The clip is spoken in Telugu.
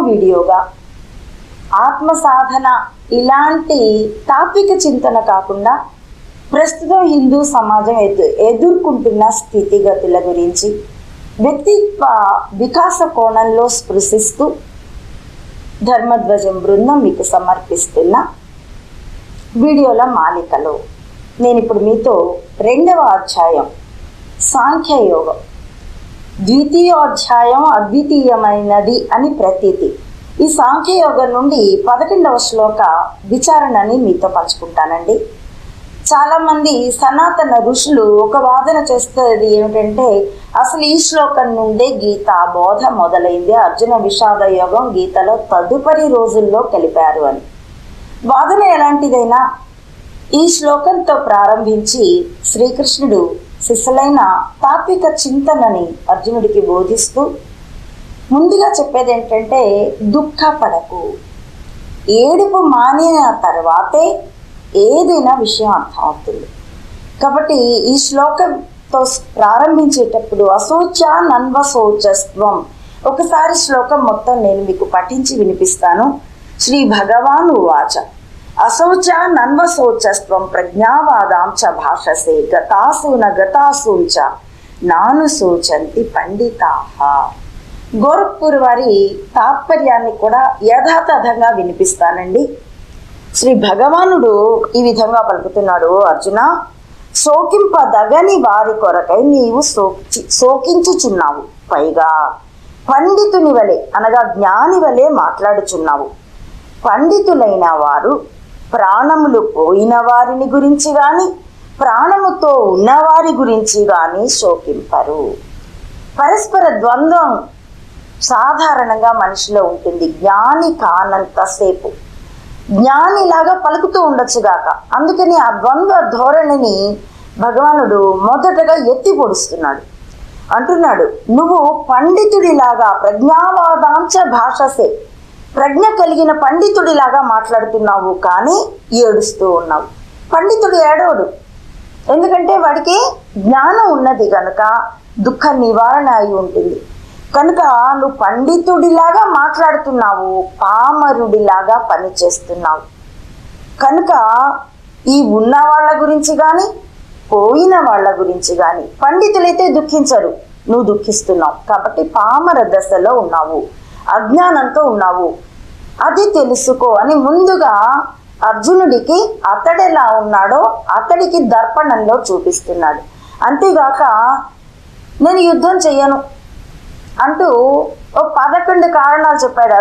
వీడియోగా. ఆత్మ సాధన ఇలాంటి తాత్విక చింతన కాకుండా ప్రస్తుతం హిందూ సమాజం ఎదు ఎదుర్కొంటున్న స్థితిగతుల గురించి వ్యక్తిత్వ వికాస కోణంలో స్పృశిస్తూ ధర్మధ్వజం బృందం మీకు సమర్పిస్తున్న వీడియోల మాలికలో. నేను ఇప్పుడు మీతో రెండవ అధ్యాయం సాంఖ్యయోగం. ద్వితీయోధ్యాయం అద్వితీయమైనది అని ప్రతీతి. ఈ సాంఖ్యయోగం నుండి పదకొండవ శ్లోక విచారణని మీతో పంచుకుంటానండి. చాలామంది సనాతన ఋషులు ఒక వాదన చేస్తుంది ఏమిటంటే అసలు ఈ శ్లోకం నుండే గీత బోధ మొదలైంది. అర్జున విషాద యోగం గీతలో తదుపరి రోజుల్లో కలిపారు అని. వాదన ఎలాంటిదైనా ఈ శ్లోకంతో ప్రారంభించి శ్రీకృష్ణుడు సిసలైన తాత్విక చింతనని అర్జునుడికి బోధిస్తూ ముందుగా చెప్పేది ఏంటంటే దుఃఖపడకు. ఏడుపు మానిన తర్వాతే ఏదైనా విషయం అర్థమవుతుంది. కాబట్టి ఈ శ్లోకంతో ప్రారంభించేటప్పుడు అశోచ నన్వశోచస్త్వం ఒకసారి శ్లోకం మొత్తం నేను మీకు పఠించి వినిపిస్తాను. శ్రీ భగవాను వాచ అశోచ నన్వశోచస్త్వం ప్రజ్ఞావాదాం చ భాషసే గతాసు న గతాసు చ. నాను సూచంతి పండితాహ గోరఖ్పూర్ వారి తాత్పర్యాన్ని కూడా యథాతథంగా వినిపిస్తానండి. శ్రీ భగవానుడు ఈ విధంగా పలుకుతున్నాడు అర్జున. శోకింపదగని వారి కొరకై నీవు శోకి శోకించుచున్నావు. పైగా పండితుని వలె అనగా జ్ఞాని వలె మాట్లాడుచున్నావు. పండితులైన వారు ప్రాణములు పోయిన వారిని గురించి గాని ప్రాణముతో ఉన్నవారి గురించి గాని శోకింపరు. పరస్పర ద్వంద్వం సాధారణంగా మనిషిలో ఉంటుంది. జ్ఞాని కానంతసేపు జ్ఞానిలాగా పలుకుతూ ఉండొచ్చుగాక అందుకని ఆ ద్వంద్వ ధోరణిని భగవానుడు మొదటగా ఎత్తి పొడుస్తున్నాడు. అంటున్నాడు నువ్వు పండితుడిలాగా ప్రజ్ఞావాదాంచ భాషసే ప్రజ్ఞ కలిగిన పండితుడిలాగా మాట్లాడుతున్నావు కానీ ఏడుస్తూ ఉన్నావు. పండితుడు ఏడవడు. ఎందుకంటే వాడికి జ్ఞానం ఉన్నది కనుక దుఃఖ నివారణ అయి ఉంటుంది. కనుక నువ్వు పండితుడిలాగా మాట్లాడుతున్నావు పామరుడిలాగా పనిచేస్తున్నావు. కనుక ఈ ఉన్న వాళ్ళ గురించి కానీ పోయిన వాళ్ళ గురించి కానీ పండితులైతే దుఃఖించరు. నువ్వు దుఃఖిస్తున్నావు కాబట్టి పామర దశలో ఉన్నావు. అజ్ఞానంతో ఉన్నావు. అది తెలుసుకో అని ముందుగా అర్జునుడికి అతడెలా ఉన్నాడో అతడికి దర్పణంలో చూపిస్తున్నాడు. అంతేగాక నేను యుద్ధం చెయ్యను అంటూ ఓ పదకొండు కారణాలు చెప్పాడు